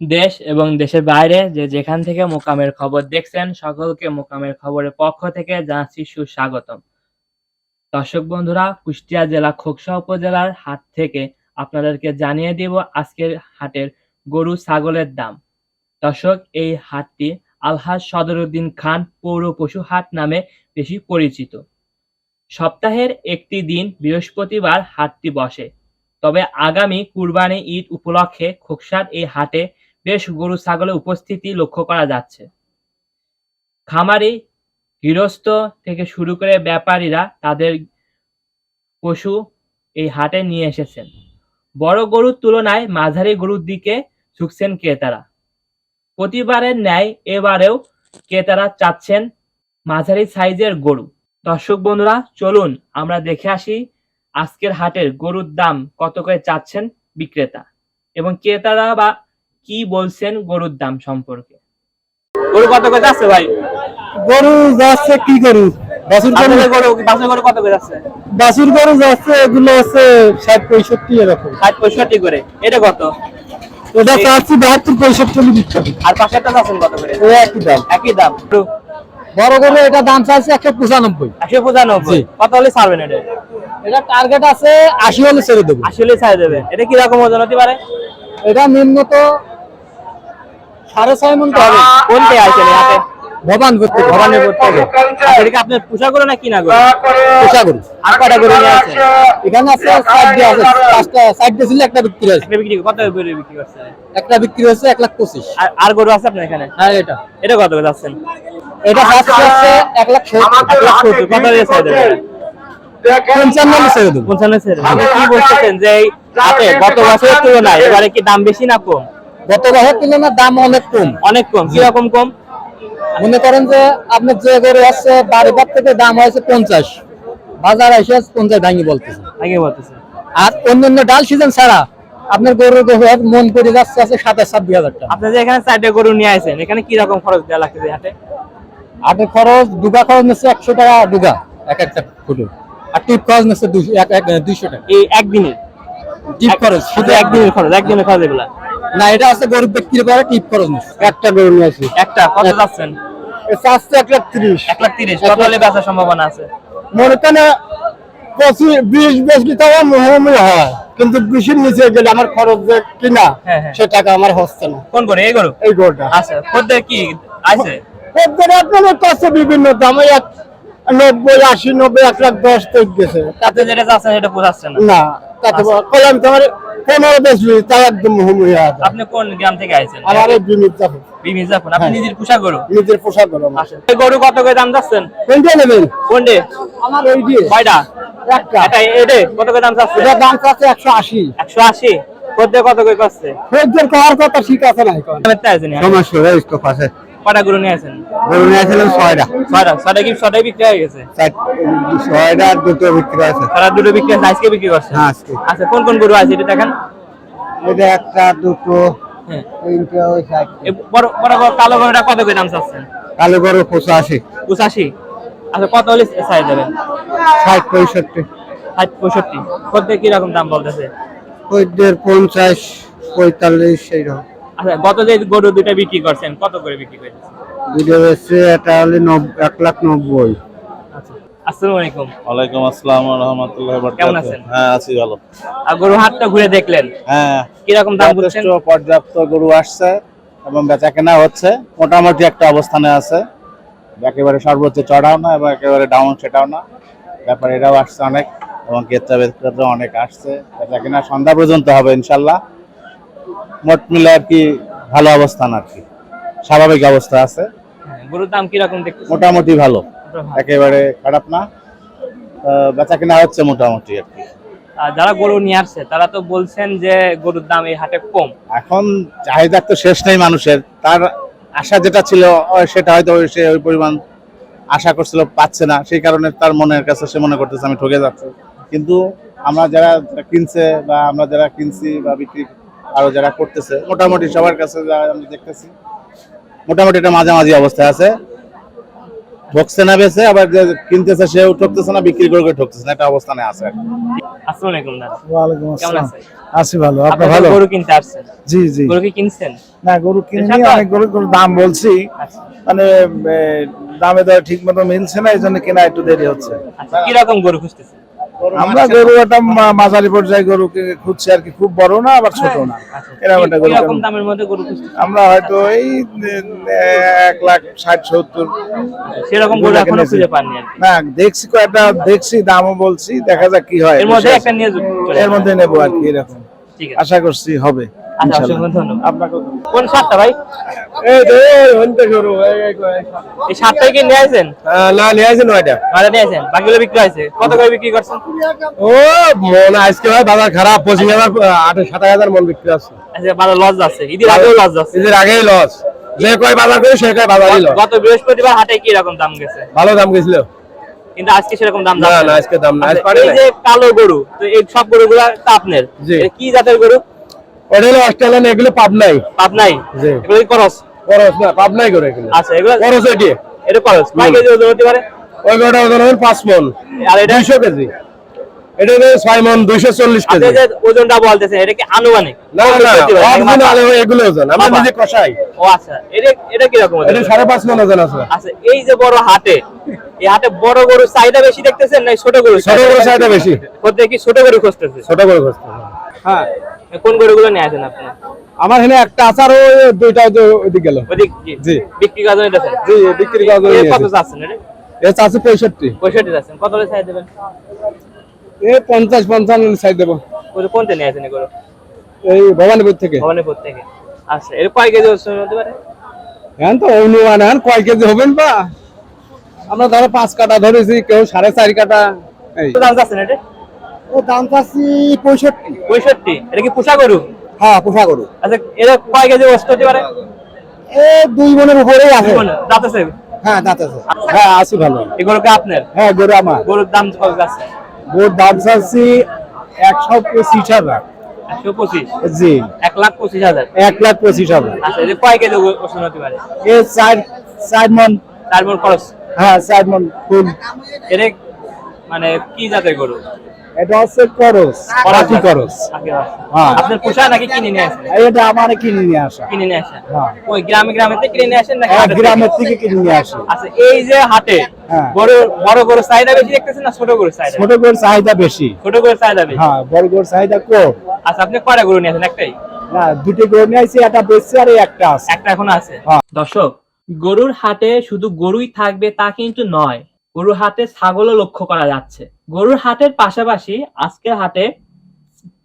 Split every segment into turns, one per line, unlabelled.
দেশ এবং দেশের বাইরে যে যেখান থেকে মোকামের খবর দেখছেন, সকলকে মোকামের খবরের পক্ষ থেকে জানাচ্ছি সুস্বাগতম। দর্শক বন্ধুরা, কুষ্টিয়া জেলা খোকসা উপজেলার হাট থেকে আপনাদেরকে জানিয়ে দেব আজকের হাটের গরু ছাগলের দাম। দর্শক, এই হাটটি আলহাজ সদরুদ্দিন খান পৌর পশু হাট নামে বেশি পরিচিত। সপ্তাহের একটি দিন বৃহস্পতিবার হাটটি বসে। তবে আগামী কুরবানি ঈদ উপলক্ষে খোকসার এই হাটে বেশ গরু ছাগলের উপস্থিতি লক্ষ্য করা যাচ্ছে। খামারি গৃহস্থ থেকে শুরু করে ব্যাপারীরা তাদের পশু এই হাটে নিয়ে এসেছেন। বড় গরুর তুলনায় মাঝারি গরুর দিকে ঝুঁকছেন ক্রেতারা। প্রতিবারের ন্যায় এবারেও ক্রেতারা চাচ্ছেন মাঝারি সাইজের গরু। দর্শক বন্ধুরা, চলুন আমরা দেখে আসি আজকের হাটের গরুর দাম কত করে চাচ্ছেন বিক্রেতা? এবং ক্রেতারা বা কি বলছেন গরুর দাম সম্পর্কে? গরু কত করে যাচ্ছে ভাই?
গরু যাচ্ছে কি গরু? বাছুর গরু?
কত করে যাচ্ছে?
বাছুর গরু যাচ্ছে এগুলো হচ্ছে ষাট পঁয়ষট্টি এরকম।
ষাট পঁয়ষট্টি করে। এটা কত?
ওটা চাচ্ছি বাহাত্তর পঁয়ষট্টি।
আর পাশেরটা যাচ্ছেন কত করে?
একই দাম।
একই দাম।
বড় গরু এটা দাম চাচ্ছে একশো পঁচানব্বই।
একশো পঁচানব্বই। কত হলে ছাড়বেন এটা?
এটা টার্গেট আছে আশি হলে ছেড়ে দেবো।
আসলে ছাড় দেবে। এটা কি রকম ওজন হতে পারে?
এটা নিম্নত সাড়ে ছয় মন তো হবে।
কোনতে আছে হাতে?
ভবান
ভবানের আচ্ছা, আপনার পোষা গরু না কিনা গরু?
পোষা গরু।
আর কটা গরু নিয়ে আছে?
এখানে আছে সাইড আছে। পাঁচটা সাইড দিয়ে ছিল একটা বিক্রি হয়েছে।
বিক্রি কত করে বিক্রি করছে?
একটা বিক্রি হয়েছে এক লাখ পঁচিশ।
আর আর গরু আছে আপনার এখানে?
হ্যাঁ এটা।
এটা কত করে যাচ্ছেন?
এটা ফার্স্ট হচ্ছে এক লাখ
এক লাখ সত্তর কত দিয়ে ছাড় দেবে
পঞ্চান্ন ছেড়ে দেবো।
পঞ্চান্ন ছেড়ে আপনি কি বলতেছেন যে এই গত বছরের তুলনায় এবারে কি দাম বেশি না কম?
গত বছর তুলনায় দাম অনেক কম।
অনেক কম কীরকম কম?
মনে করেন যে আপনার যে গরু আছে বাড়িবার থেকে দাম হয়েছে পঞ্চাশ। বাজার এসে পঞ্চাশ ভাঙি বলতেছে। আর অন্যান্য ডাল সিজন ছাড়া আপনার গরুর গোবর মন করে যাচ্ছে আছে সাতাশ ছাব্বিশ হাজার টাকা।
আপনি যে এখানে চারটে গরু নিয়ে আসেন এখানে কি রকম খরচ দেওয়া লাগতেছে হাটে?
আটের খরচ দুগা খরচ নিচ্ছে একশো টাকা দুগা এক একটা ফুটো। আর টিপ খরচ নিচ্ছে দুইশো টাকা।
এই একদিনের
টিপ খরচ।
শুধু একদিনের খরচ একদিনের খরচ এগুলা?
না এটা আছে গরু বিক্রি করে টিপ খরচ নিচ্ছে। একটা গরু নিয়ে আসি।
একটা? কত যাচ্ছেন?
চারশো এক লাখ তিরিশ।
এক লাখ তিরিশ। কত হলে বেচার সম্ভাবনা আছে?
মনে কেন পঁচিশ বিশ বেশি টাকা মোহামুই হয়। কিন্তু বিশের নিচে গেলে আমার খরচ যে কিনা
হ্যাঁ, হ্যাঁ।
সে টাকা আমার হচ্ছে না।
কোন করে এই গরু?
এই গরুটা।
আচ্ছা খদ্দের কি আছে?
এরপরে আপনার কাছে বিভিন্ন দাম ওই এক নব্বই আশি নব্বই এক লাখ দশ তৈরি গেছে।
তাতে যেটা যাচ্ছেন সেটা পোষাচ্ছে না।
না তাতে কলাম তোমার পনেরো বেশি তাই একদম
আপনি কোন গ্রাম থেকে আইছেন?
আমার এই বিমিত যাব
বিমি জাফর আপনি
হ্যাঁ।
নিজের পোষা গরু?
নিজের পোশাক গরু আমার।
আচ্ছা। গরু কত করে দাম যাচ্ছেন
কোনটা নেবেন
কোনটে?
আমার দিয়ে
কয়টা?
একটা।
এটা কত করে দাম যাচ্ছে
এটা দাম চাচ্ছে একশো আশি।
একশো আশি? খদ্দের কত করে করছে?
কথা ঠিক আছে না এখন।
দামের তে আছেন
সমস্যা এই তো পাশে।
কটা গরু নিয়ে আছেন
গরু নিয়ে আসছিলাম ছয়টা।
ছয়টা। ছয়টা কি ছয়টাই বিক্রি হয়ে গেছে?
ছয়টা দুটো বিক্রি আছে
ছয়টা দুটো বিক্রি আছে আজকে বিক্রি করছে
হ্যাঁ, আজকে।
আচ্ছা কোন কোন গরু আছে এটা দেখেন?
এটা একটা দুটো
হ্যাঁ।
ওই
বড় কালো গরুটা কত করে দাম চাচ্ছেন?
কালো গরু পঁচাশি।
পঁচাশি? আচ্ছা কত হলে চাই দেবেন
ষাট পঁয়ষট্টি।
ষাট পঁয়ষট্টি। কীরকম দাম বলতেছে?
পঞ্চাশ পঁয়তাল্লিশ এইরকম।
আচ্ছা গত যে গরু দুইটা বিক্রি করছেন কত করে বিক্রি করেছেন
এটা হলে নব- এক লাখ নব্বই।
আচ্ছা আসসালামু আলাইকুম।
ওয়ালাইকুম আসসালাম রহমতুল্লাহ
কেমন আছেন?
হ্যাঁ আছি ভালো।
আর গরু হাটটা ঘুরে দেখলেন?
হ্যাঁ
কীরকম দাম বলছেন?
যথেষ্ট পর্যাপ্ত গরু আসছে এবং বেচা কেনা হচ্ছে। মোটামুটি একটা অবস্থানে আছে। একেবারে সর্বোচ্চ চড়াও না এবং একেবারে ডাউন সেটাও না। ব্যাপার এরাও আসছে অনেক এবং ক্রেতা বিক্রেতা অনেক আসছে। বেচা কেনা সন্ধ্যা পর্যন্ত হবে ইনশাল্লাহ। মোট মিলে আর কি ভালো অবস্থান আর কি। স্বাভাবিক অবস্থা আছে।
হ্যাঁ, গরুর দাম কীরকম দেখতেছেন?
মোটামুটি ভালো। একেবারে খারাপ না। বেচা কেনা হচ্ছে মোটামুটি আর কি।
যারা গরু নিয়ে আসছে তারা তো বলছেন যে গরুর দাম এই হাটে কম।
এখন চাহিদার তো শেষ নেই মানুষের। তার আশা যেটা ছিল সেটা হয়তো ওই- সে ওই পরিমাণ আশা করছিল পাচ্ছে না। সেই কারণে তার মনের কাছে সে মনে করতেছে আমি ঠকে যাচ্ছি। কিন্তু আমরা যারা কিনছে বা আমরা যারা কিনছি বা বিক্রি আরও যারা করতেছে মোটামুটি সবার কাছে যা আমি দেখতেছি মোটামুটি এটা মাঝামাঝি অবস্থায় আছে। ঠকছে না বেছে আবার যে কিনতেছে সেও ঠকতেছে না বিক্রি করে ঠকতেছে না একটা অবস্থানে আছে আর
আসসালামু আলাইকুম দাদা।
ওয়ালাইকুম
কেমন
আসসালাম। আছি ভালো আপনি
আপনি
ভালো?
গরু কিনতে আসছেন?
জি জি।
গরু কি কিনছেন?
না গরু কিনি অনেক গরু দাম বলছি।
আচ্ছা।
মানে দামে দর ঠিক মতো মিলছে না এই জন্য কেনা একটু দেরি হচ্ছে।
আচ্ছা কি রকম গরু খুঁজতেছেন?
আমরা গরু একটা মাঝারি পর্যায়ে গরু খুঁজছি আর কি। খুব বড় না আবার ছোট না।
আচ্ছা।
এরকম একটা গরু
দামের মধ্যে গরু
আমরা হয়তো এই এক লাখ ষাট সত্তর।
সেরকম গরু
এখনও
খুঁজে পাননি
না দেখছি কয়েকটা দেখছি দামও বলছি দেখা যাক কি হয়।
এর মধ্যে একটা নিয়ে
এর মধ্যে নেব আর কি এরকম। আশা করছি হবে।
আচ্ছা
ইনশাল্লাহ।
অসংখ্য ধন্যবাদ।
আপনাকে
কোন সাতটা ভাই?
এই যে হন্তে গরু এই
এই সাতটাই কি নিয়ে আসেন
না নিয়ে আসেন ওইটা
ভাড়া নিয়ে আসেন বাকিগুলো বিক্রি হয়েছে। কত করে বিক্রি করছেন?
ও মন আজকে ভাই বাজার খারাপ পঁচিশ হাজার আট সাত হাজার মন বিক্রি আছে।
আচ্ছা ভালো লস ঈদের আগেও
আগেই লস যে কয় বাজার করে সে কয় বাজারই লস
গত বৃহস্পতিবার হাটে কি রকম দাম গেছে?
ভালো দাম গেছিল।
কিন্তু আজকে সেরকম দাম
না, না, আজকে দাম না, আজ
আচ্ছা,
পারে
এই যে কালো গরু তো এই সব গরুগুলো তা আপনার। কি জাতের গরু?
ওটা হলো অস্ট্রেলিয়ান এগুলো
পাবনাই
জি।
এগুলো কি করস
না করে এগুলো।
আচ্ছা এগুলো
খরচ এটি।
এটা করস কয় কেজি ওজন হতে পারে?
ওই গোটা ওজন হবে
আর এটা?
দুইশো কেজি। এটা হলো কেজি।
ওজনটা বলতেছেন এটা কি আনুমানিক?
না না? অরিজিনাল এগুলো ওজন। আমরা নিজে কষাই।
ও আচ্ছা। এটা এটা কি রকম ওজন?
এটা আছে।
আচ্ছা এই যে বড় হাটে এই হাটে বড় গরু চাহিদা বেশি দেখতেছেন না ছোট গরু
ছোট গরু চাহিদা বেশি?
কোথায় কি ছোট গরু খুঁজতেছে?
ছোট করে করতে হ্যাঁ।
কোন গরুগুলো নিয়ে আসেন আপনি?
আমার এখানে একটা আচার ও দুইটা ওইদিক গেল।
ওদিক
জি।
বিক্রি জন্য নিতেছেন
জি বিক্রি করা
এ কত চাচ্ছেন এটা?
এ চারশো পঁয়ষট্টি।
পঁয়ষট্টি চাচ্ছেন। কত চাই দেবেন?
এ পঞ্চাশ পঞ্চান্ন সাইড দেবো।
ওই যে কোনটা নিয়ে আসেন এগুলো?
এই ভবানীপুর থেকে।
ভবানীপুর থেকে। আচ্ছা এর কয় কেজি ওজন হতে পারে?
হ্যাঁ তো অনুমান হ্যাঁ কয় কেজি হবেন বা? আমরা ধরো পাঁচ কাটা ধরেছি কেউ সাড়ে চার কাটা। এই।
দাম চাচ্ছেন এটা?
ও দাম চাচ্ছি পঁয়ষট্টি।
পঁয়ষট্টি? এটা কি পোষা গরু?
হ্যাঁ পোষা গরু।
আচ্ছা এর কয় কেজি ওজন হতে পারে?
এ দুই মনের উপরেই আছে।
দাঁত আছে?
হ্যাঁ দাঁত আছে। হ্যাঁ আছি ভালো।
এগুলো কি আপনার?
হ্যাঁ গরু আমার।
গরুর দাম কত যাচ্ছে?
গরুর দাম চাচ্ছি একশো পঁচিশ হাজার।
একশো পঁচিশ?
জি।
এক লাখ পঁচিশ হাজার?
এক লাখ পঁচিশ হাজার।
আচ্ছা এটা কয় কেজি ওজন হতে পারে?
এ চার চার মন
খরচ?
হ্যাঁ চার মন ফুল।
এটা মানে কি জাতের গরু?
এটা হচ্ছে করস পাখি করস হ্যাঁ।
আপনার পোষা নাকি কিনে নিয়ে আসেন?
এটা আমার কিনে নিয়ে আসা।
কিনে নিয়ে আসেন?
হ্যাঁ।
ওই গ্রামে গ্রামে থেকে কিনে নিয়ে আসেন নাকি
এক
থেকে?
গ্রামের থেকে কিনে নিয়ে আসি।
আচ্ছা এই যে হাটে
হ্যাঁ।
বড় বড় গরু চাহিদা বেশি দেখতেছেন না ছোট গরু চাহিদা?
ছোট গরুর চাহিদা বেশি।
ছোট গরু চাহিদা বেশি?
হ্যাঁ বড় গরুর চাহিদা কম।
আচ্ছা আপনি কয়টা গরু নিয়ে আসেন? একটাই?
না দুটি গরু নিয়ে আসি একটা বেশি আর একটা আছে।
একটা এখন আছে?
হ্যাঁ।
দর্শক গরুর হাটে শুধু গরুই থাকবে তা কিন্তু নয় গরুর হাটে ছাগলও লক্ষ্য করা যাচ্ছে। গরুর হাটের পাশাপাশি আজকের হাটে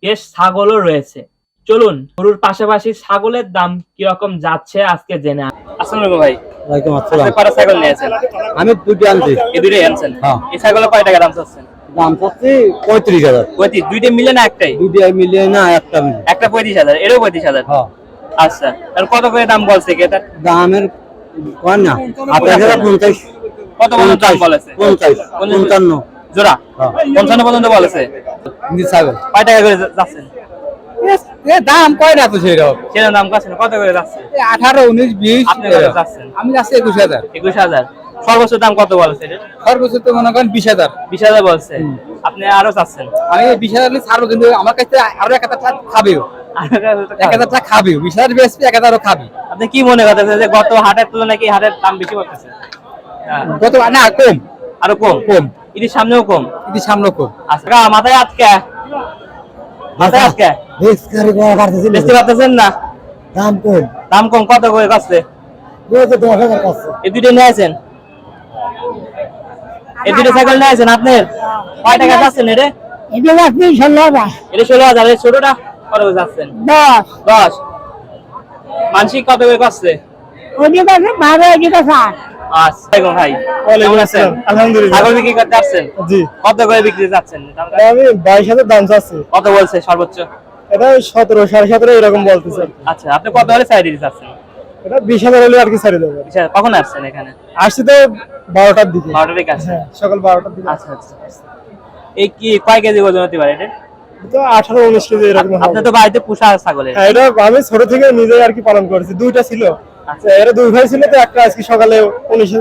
বেশ ছাগলও রয়েছে। চলুন গরুর পাশাপাশি ছাগলের দাম কীরকম যাচ্ছে আজকে জেনে আসসালামু ভাই।
ওয়ালাইকুম
আপনি কয়টা ছাগল নিয়েছেন
আমি দুটি আনছি।
এই আনছেন?
হ্যাঁ।
এই ছাগলের কয় টাকা দাম চাচ্ছেন?
দাম চাচ্ছি পঁয়ত্রিশ হাজার।
পঁয়ত্রিশ দুইটা মিলে না একটাই?
দুটি মিলিয়ে না একটা মিলিয়ে
একটা পঁয়ত্রিশ হাজার এরও পঁয়ত্রিশ হাজার?
হ্যাঁ।
আচ্ছা আর কত করে দাম বলছে
দামের না? পঞ্চাশ।
কত পর্যন্ত দাম বলেছে
পঞ্চাশ পঞ্চান্ন
জোড়া?
হ্যাঁ।
পঞ্চান্ন পর্যন্ত বলেছে
ছাগল।
কয় টাকা করে যাচ্ছেন?
দাম কয় না তো
দাম কাছে কত করে যাচ্ছে
আঠারো উনিশ বিশ
আপনি কত যাচ্ছেন?
আমি যাচ্ছি একুশ হাজার।
একুশ হাজার। সর্বোচ্চ দাম কত বলেছে
সর্বোচ্চ তো মনে করেন বিশ হাজার।
বিশ হাজার বলছে আপনি আরও চাচ্ছেন
আমি বিশ হাজার ছাড়বো কিন্তু আমার কাছে আরও এক হাজার টাকা খাবেও এক হাজার টাকা খাবেও। বিশ হাজার বেসবি এক হাজারও খাবি।
আপনি কি মনে করতেছেন যে গত হাটের তুলনায় কি হাটের দাম বেশি করতেছে হ্যাঁ,
কত? না কম।
আরও কম।
কম।
ঈদের সামনেও কম।
কিন্তু সামনে কম।
আচ্ছা। মাথায় আটকে মাথায় আটকে বেচতে পারতেছেন না?
দাম কম।
দাম কম। কত করে কাছে
হাজার
এই দুটো নিয়ে আছেন? এই দুটো সাইকেল নিয়ে আছেন আপনার? কয় টাকা যাচ্ছেন এটা?
এটা আপনি ষোলো
এটা ষোলো হাজার। ছোটটা কত করে যাচ্ছেন?
দশ।
দশ। মানসিক কত করে কাছে
ওদিকে বারো এদিকে ষাট
আচ্ছা ভাই কেমন আছেন?
আলহামদুলিল্লাহ।
ছাগল বিক্রি করতে আসছেন?
জি।
কত করে বিক্রি যাচ্ছেন?
আমি বাইশ হাজার দাম চাচ্ছি।
কত বলছে সর্বোচ্চ?
এটা সতেরো সাড়ে সতেরো এরকম বলতেছে।
আচ্ছা আপনি কত হলে সাইড দিতে চাচ্ছেন?
এটা বিশ হাজার হলে আর কি ছাড়ে দেবো।
আচ্ছা, কখন আসছেন এখানে?
আসছি তো দিকে।
আসছেন?
হ্যাঁ সকাল বারোটার দিকে।
আচ্ছা আচ্ছা এই কি কয় কেজি ওজন হতে পারে এটা?
তো আঠারো উনিশ কেজি এরকম হবে।
আপনি তো বাড়িতে পুষা ছাগলের।
হ্যাঁ এটা আমি ছোট থেকে নিজে আর কি পালন করেছি। দুইটা ছিল।
আচ্ছা।
এরা দুই ভাই ছিল তো একটা আজকে সকালে উনিশ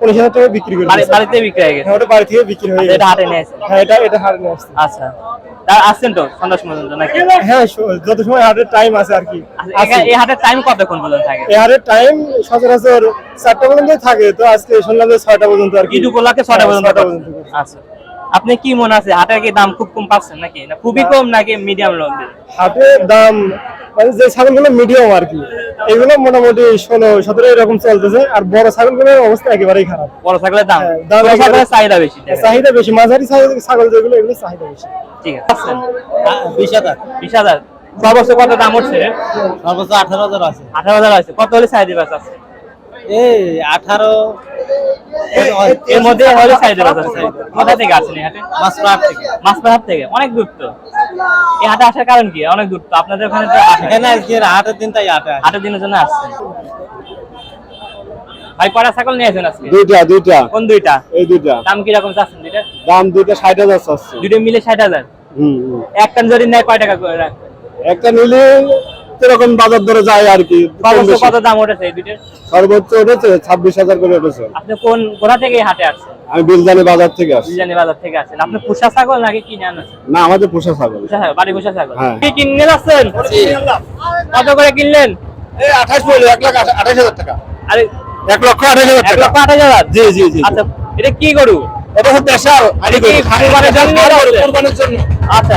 পনেরো হাজার টাকা বিক্রি করে
বাড়িতে বিক্রি হয়ে গেছে?
হ্যাঁ ওটা বাড়ি থেকে বিক্রি হয়ে
আচ্ছা, এটা হাটে নিয়ে
হ্যাঁ এটা এটা হারে নিয়ে আসছে।
আচ্ছা। তা আসছেন তো নাকি?
হ্যাঁ যত সময় হাটের টাইম আছে আর কি
আচ্ছা, এই হাটের টাইম কতক্ষণ পর্যন্ত থাকে?
এই হাটের টাইম সচরাচর চারটা পর্যন্ত থাকে তো আজকে শুনলাম যে ছয়টা পর্যন্ত আর কি।
উপলক্ষে ছটা
হ্যাঁ, ছয়টা পর্যন্ত
আচ্ছা। আপনি কি মনে আছে হাটের কি দাম খুব কম পাচ্ছেন নাকি? না খুবই কম নাকি মিডিয়াম রকম
হাটের দাম মানে যে ছাগলগুলো মিডিয়াম আর কি এগুলো মোটামুটি ষোলো সতেরো এরকম চলতেছে আর বড় ছাগলগুলোর অবস্থা একেবারেই খারাপ।
বড় ছাগলের দাম?
হ্যাঁ,
চাহিদা বেশি
চাহিদা বেশি মাঝারি ছাগল ছাগল যেগুলো এগুলো চাহিদা বেশি।
ঠিক আছে আচ্ছা,
বিশ হাজার।
বিশ হাজার। সর্বোচ্চ কত দাম উঠছে
সর্বোচ্চ আঠারো হাজার আছে।
আঠারো হাজার আছে কত হলে বাস আছে?
এই আঠারো
এর মধ্যে হলে বাস আছে। কোথা থেকে আসেন এই হাটে?
থেকে।
থেকে। অনেক দূর তো। এই হাটে আসার কারণ কি? অনেক দূর তো। আপনাদের ওখানে তো।
এখানে আজকে হাটের দিন তাই আটে
হাটের দিনের জন্য আসছেন। ভাই কড়া ছাগল নিয়েছেন আজকে?
দুইটা দুইটা।
কোন দুইটা?
এই দুইটা।
দাম কি রকম চাচ্ছেন দুইটা?
দাম দুইটা ষাট হাজার চাচ্ছে।
দুটো মিলে ষাট হাজার?
হুম হুম।
একটা যদি নেয় কয় টাকা করে রাখ
একটা নিলে এরকম বাজার দরে যায় আর কি
সর্বোচ্চ কত দাম উঠেছে
সর্বোচ্চ উঠেছে ছাব্বিশ হাজার করে উঠেছে।
আপনি কোন কোথা থেকে হাটে আসছেন?
আমি বিলজানি বাজার থেকে আসছি।
বিজানি বাজার থেকে আসেন আপনি পুষা ছাগল নাকি কিনে আনছেন
না আমাদের পোষা ছাগল।
বাড়ি পুষা ছাগল।
হ্যাঁ।
কি কিনে যাচ্ছেন? কত করে কিনলেন?
এই আঠাশ বলে এক লাখ আঠাশ হাজার টাকা।
আরে
এক লক্ষ আঠাশ হাজার
এক লক্ষ আঠাশ হাজার?
জি জি জি
আচ্ছা এটা কি গরু?
এটা হচ্ছে দেশাল
এটা কি কুরবানির জন্য?
কোরবানির জন্য।
আচ্ছা।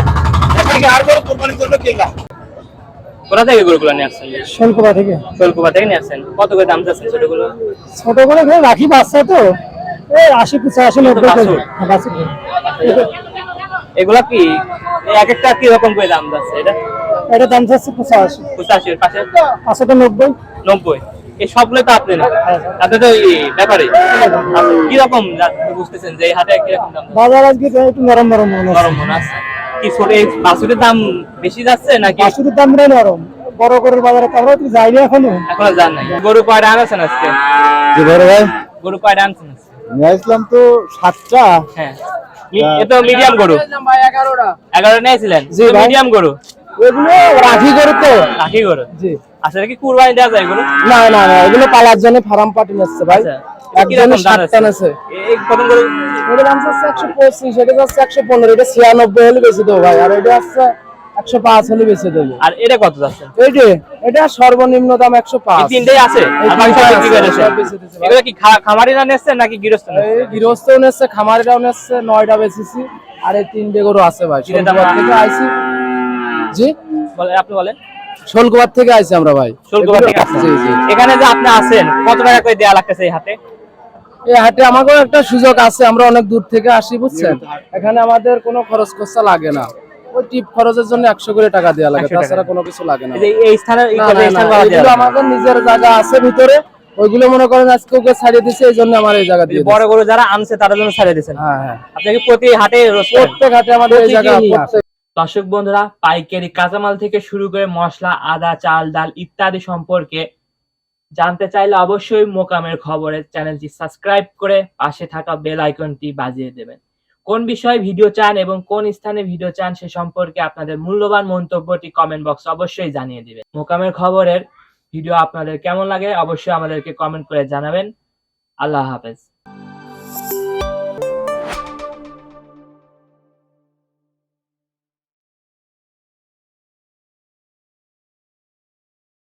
এটাকে আর করে কোরবানির জন্য কিনলাম।
কোথা থেকে গরুগুলো নিয়ে আসছেন?
শোলকুপা থেকে।
শোলকুপা থেকে নিয়ে আসছেন। কত করে দাম চাচ্ছেন ছোটগুলো
ছোট করে রাখি বাচ্চা তো। এই আশি পঁচাশি হ্যাঁ।
এগুলা কি? এক একটা কি রকম করে দাম যাচ্ছে? এটা
এটা দাম চাচ্ছে পঁচাশি।
পঁচাশির পাশে?
পাঁচশোটা নব্বই।
নব্বই। এই সবগুলো তো আপনি না? আপনি তো ব্যাপারে। কি রকম বুঝতেছেন যে এই হাটে কি রকম দাম
বাজার আজকে একটু নরম নরম
নরম মনে আছে কি ছোট এই বাছুরের দাম বেশি যাচ্ছে নাকি?
বাছুরের দামটাই নরম। বড় গরুর বাজারে যাইনি এখনও।
এখনও জান নাই। গরু কয়টা আনছেন আজকে?
জি বড় ভাই।
গরু কয়টা আনছেন আজকে?
নিয়ে আসলাম তো সাতটা।
হ্যাঁ। তো মিডিয়াম গরু। এগারো নিয়েছিলেন?
জি
মিডিয়াম গরু?
এগুলো রাখি গরু তো।
রাখি গরু?
জি।
আসলে কি কুরবানি দেওয়া যায় গরু?
না না না এগুলো পালার জন্য ফার্ম পার্টি নিচ্ছে ভাই।
আছে?
এটা দাম হচ্ছে একশো পঁচিশ এটা যাচ্ছে একশো পনেরো এটা ছিয়ানব্বই হলে বেশি দেবো ভাই আর এটা হচ্ছে একশো পাঁচ হলে বেশি দেবো।
আর এটা কত যাচ্ছে?
এই যে এটা সর্বনিম্ন দাম একশো পাঁচ।
তিনটেই আছে। এগুলো কি খামারিরা নিচ্ছে নাকি গৃহস্থ?
গৃহস্থও নেচ্ছে খামারিরাও নেচ্ছে নয়টা বেচেছি। আর এই তিনটে গরু আছে ভাই
দাম
থেকে আইছি। জি?
বলে আপনি বলেন।
থেকে আইছি আমরা ভাই।
শুল্কবার থেকে
এগুলো- জি জি।
এখানে যে আপনি আছেন কত টাকা করে দেওয়া লাগতেছে এই হাতে?
এই হাটে আমাকেও একটা সুযোগ আছে আমরা অনেক দূর থেকে আসি বুঝছেন? এখানে আমাদের কোনো খরচ খরচা লাগে না। ওই টিপ খরচের জন্য একশো করে টাকা দেওয়া লাগে তাছাড়া কোনো কিছু লাগে না।
এই স্থানে।
আমাদের নিজের জায়গা আছে ভিতরে ওইগুলো মনে করেন আজকে ওকে ছাড়িয়ে দিছে এই জন্য আমার এই জায়গা দিয়ে
বড়। গরু যারা আনছে তাদের জন্য ছেড়ে দিয়েছেন।
হ্যাঁ হ্যাঁ।
আপনি প্রতি হাটে
প্রত্যেক হাটে আমাদের এই জায়গা
দর্শক বন্ধুরা পাইকারি কাঁচামাল থেকে শুরু করে মশলা আদা চাল ডাল ইত্যাদি সম্পর্কে জানতে চাইলে অবশ্যই মোকামের খবরের চ্যানেলটি সাবস্ক্রাইব করে পাশে থাকা বেল আইকনটি বাজিয়ে দেবেন। কোন বিষয়ে ভিডিও চান এবং কোন স্থানে ভিডিও চান সে সম্পর্কে আপনাদের মূল্যবান মন্তব্যটি কমেন্ট বক্স অবশ্যই জানিয়ে দিবেন। মোকামের খবরের ভিডিও আপনাদের কেমন লাগে অবশ্যই আমাদেরকে কমেন্ট করে জানাবেন। আল্লাহ হাফেজ।